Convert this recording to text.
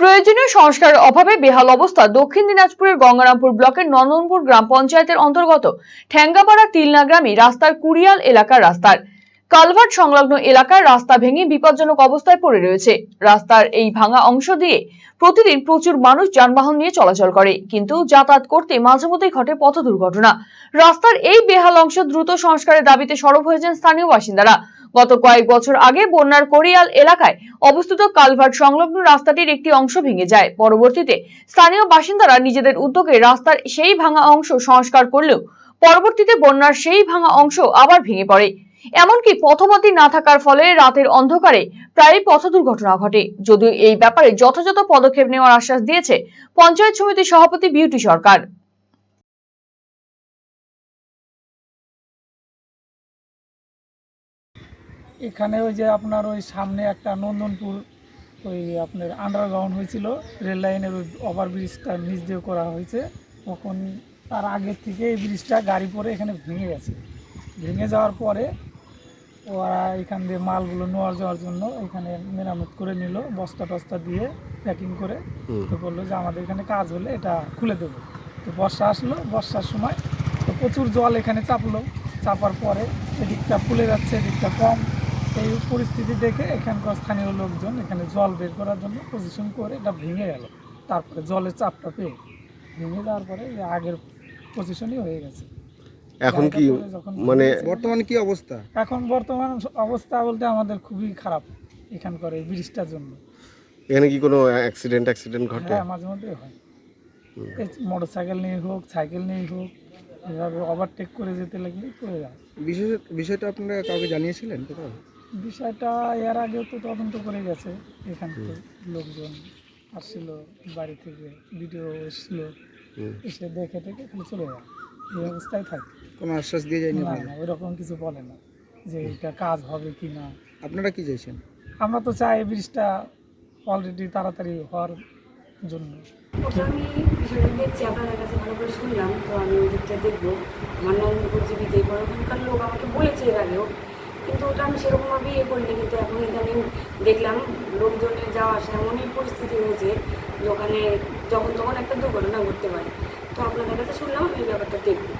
প্রয়োজনীয় সংস্কারের অভাবে বেহাল অবস্থা দক্ষিণ দিনাজপুরের গঙ্গারামপুর ব্লকের নন্দনপুর গ্রাম পঞ্চায়েতের অন্তর্গত ঠ্যাঙ্গাপাড়া তিলনা গ্রামে রাস্তার কুড়িয়াল এলাকার রাস্তার কালভার্ট সংলগ্ন এলাকার রাস্তা ভেঙে বিপজ্জনক অবস্থায় পড়ে রয়েছে। রাস্তার এই ভাঙা অংশ দিয়ে প্রতিদিন প্রচুর মানুষ যানবাহন নিয়ে চলাচল করে, কিন্তু যাতায়াত করতে মাঝে মধ্যেই ঘটে পথ দুর্ঘটনা। রাস্তার এই বেহাল অংশ দ্রুত সংস্কারের দাবিতে সরব হয়েছেন স্থানীয় বাসিন্দারা। গত কয়েক বছর আগে বন্যার কোরিয়াল এলাকায় অবস্থিত কালভার্ট সংলগ্ন রাস্তাটির একটি অংশ ভেঙে যায়। পরবর্তীতে স্থানীয় বাসিন্দারা নিজেদের উদ্যোগে রাস্তার সেই ভাঙা অংশ সংস্কার করলেও পরবর্তীতে বন্যার সেই ভাঙা অংশ আবার ভেঙে পড়ে। এমনকি পথবাতি না থাকার ফলে রাতের অন্ধকারে প্রায় পথ দুর্ঘটনা ঘটে। যদিও এই ব্যাপারে যথাযথ পদক্ষেপ নেওয়ার আশ্বাস দিয়েছে পঞ্চায়েত সমিতির সভাপতি বিউটি সরকার। এখানে ওই যে আপনার ওই সামনে একটা নন্দনপুর ওই আপনার আন্ডারগ্রাউন্ড হয়েছিল রেল লাইনের ওই ওভারব্রিজটা নিচ দিয়ে করা হয়েছে। তখন তার আগের থেকে এই ব্রিজটা গাড়ি পরে এখানে ভেঙে গেছে। ভেঙে যাওয়ার পরে ওরা এখান দিয়ে মালগুলো নেওয়ার যাওয়ার জন্য এখানে মেরামত করে নিল বস্তা টস্তা দিয়ে প্যাকিং করে। তো বলল যে আমাদের এখানে কাজ হলে এটা খুলে দেবো। তো বর্ষা আসলো বর্ষার সময় তো প্রচুর জল এখানে চাপলো। চাপার পরে এদিকটা ফুলে যাচ্ছে এদিকটা কম। এই পরিস্থিতি দেখে এখানকার স্থানীয় লোকজন এখানে জল বের করার জন্য পজিশন করে এটা ভেঙে গেল। তারপরে জলের চাপটা পেয়ে ভেঙে যাওয়ার পরে আগের পজিশনই হয়ে গেছে। এখন কি মানে বর্তমানে কি অবস্থা? এখন বর্তমান অবস্থা বলতে আমাদের খুবই খারাপ এখানকার এই ব্রিজটার জন্য। এখানে কি কোনো অ্যাক্সিডেন্ট অ্যাক্সিডেন্ট ঘটে? হ্যাঁ মাঝে মধ্যে হয়। মোটর সাইকেল নিয়ে হোক সাইকেল নিয়ে হোক এভাবে ওভারটেক করে যেতে লাগলে পড়ে যায়। বিশেষ বিষয়টা আপনারা কাউকে জানিয়েছিলেন কোথাও? বিষয়টা এর আগেও তো তদন্ত করে গেছে। এখান থেকে লোকজন আসছিল বাড়ি থেকে ভিডিও এসছিল এসে দেখে টেকে খালি চলে যায়। এই অবস্থায় থাকে। কোনো আশ্বাস দিয়ে যায়নি না আপনারা? না ওইরকম কিছু বলে না যে এটা কাজ হবে কি না। আপনারা কি চাইছেন? আমরা তো চাই ব্রিজটা অলরেডি তাড়াতাড়ি হওয়ার জন্য। ওটা আমি বিষয়টা দেখছি আপনাদের কাছে ভালো করে শুনলাম। তো আমি ওই দিকটা দেখব। আমার নন্দপুর জীবিত এই ওখানকার লোক আমাকে বলেছে এর আগেও। কিন্তু ওটা আমি সেরকমভাবে ইয়ে করিনি, কিন্তু এখন ইদানিং দেখলাম লোকজনের যাওয়া আসা এমনই পরিস্থিতি হয়েছে যে ওখানে যখন তখন একটা দুর্ঘটনা ঘটতে পারে। তো আপনাদের কাছে শুনলাম, আমি ব্যাপারটা দেখব।